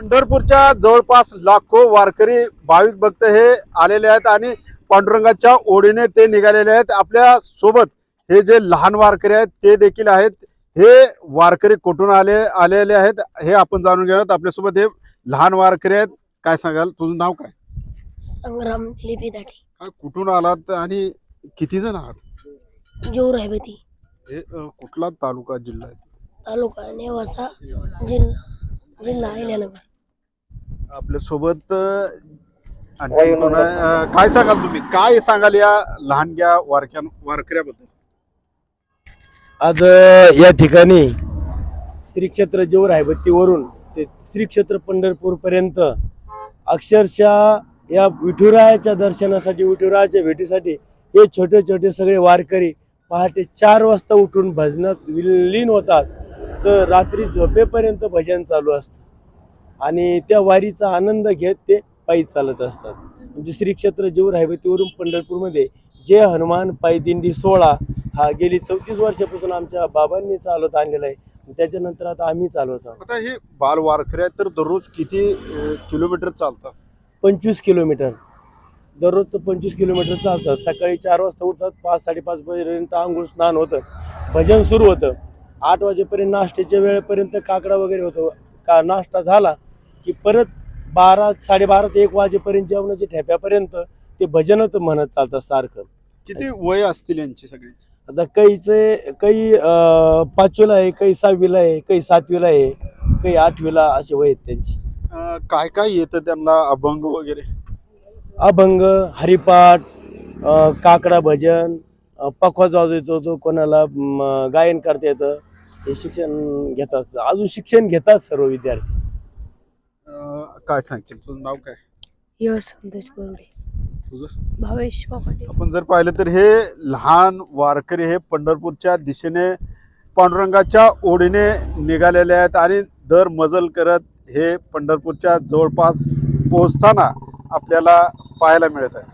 पंढरपूरच्या जवळपास लाखो वारकरी भाविक भक्त हे आलेले आहेत आणि पांडुरंगाच्या ओढीने ते निघालेले आहेत. आपल्यासोबत हे जे लहान वारकरी आहेत ते देखील आहेत. हे वारकरी कुठून आले आलेले आहेत हे आपण जाणून घेऊयात आपल्यासोबत हे लहान वारकरी आहेत. काय सांगाल? तुझं नाव काय? संग्राम लिपी दाठी काय कुठून आलात आणि किती जण आहात? जोर आहे ती. हे अ, कुठला तालुका जिल्हा आहे? तालुका नेवासा जिल्हा जिल्हा अहिल्यानगर. आपल्यासोबत आणखी कोण आहे? अं, काय सांगाल तुम्ही? काय सांगाल या लहानग्या वारक्या वारकऱ्याबद्दल? आज अ, या ठिकाणी श्री क्षेत्र जेवर हैबत्तीवरून ते श्री क्षेत्र पंढरपूर पर्यंत अक्षरशः या विठुरायाच्या दर्शनासाठी विठुरायाच्या भेटीसाठी हे छोटे छोटे सगळे वारकरी पहाटे चार वाजता उठून भजनात विलीन होतात. तर रात्री झोपेपर्यंत भजन चालू असतं. आणि त्या वारीचा आनंद घेत ते पायी चालत असतात. म्हणजे श्री क्षेत्र जेवर पंढरपूरमध्ये जे हनुमान पायी दिंडी सोहळा हा गेली चौतीस वर्षापासून आमच्या बाबांनी चालवत आणलेला आहे. त्याच्यानंतर आता आम्ही चालवत आहोत. आता हे बाल आहेत तर दररोज किती अं, किलोमीटर चालतात? पंचवीस किलोमीटर. दररोजचं पंचवीस किलोमीटर चालतं सकाळी चार वाजता उठतात पाच साडेपाच पर्यंत आंघोळ स्नान होतं भजन सुरू होतं. आठ वाजेपर्यंत नाश्त्याच्या वेळेपर्यंत काकडा वगैरे होतो. का नाश्ता झाला की परत बारा साडेबारा ते एक वाजेपर्यंत जेवणाच्या ठेप्यापर्यंत ते भजनच म्हणत चालतात सारखं. किती वय असतील यांची सगळी? आता काहीचे काही पाचवीला आहे काही सहावीला आहे काही सातवीला आहे काही आठवीला असे वय आहेत त्यांची. अं, काय काय येतं त्यांना अभंग वगैरे? अभंग हरिपाठ अं, काकडा भजन अं, पखवाज वाजवतो तो कोणाला म, गायन करता येतं हे शिक्षण घेतात. अजून शिक्षण घेतात सर्व विद्यार्थी. अं, काय सांगशील? तुझं नाव काय? यश संतोष गोरडे आपण जर पाहिलं तर हे लहान वारकरी हे पंढरपूरच्या दिशेने पांडुरंगाच्या ओढीने निघालेले आहेत आणि दर मजल करत हे पंढरपूरच्या जवळपास पोहोचताना आपल्याला पाहायला मिळत आहे.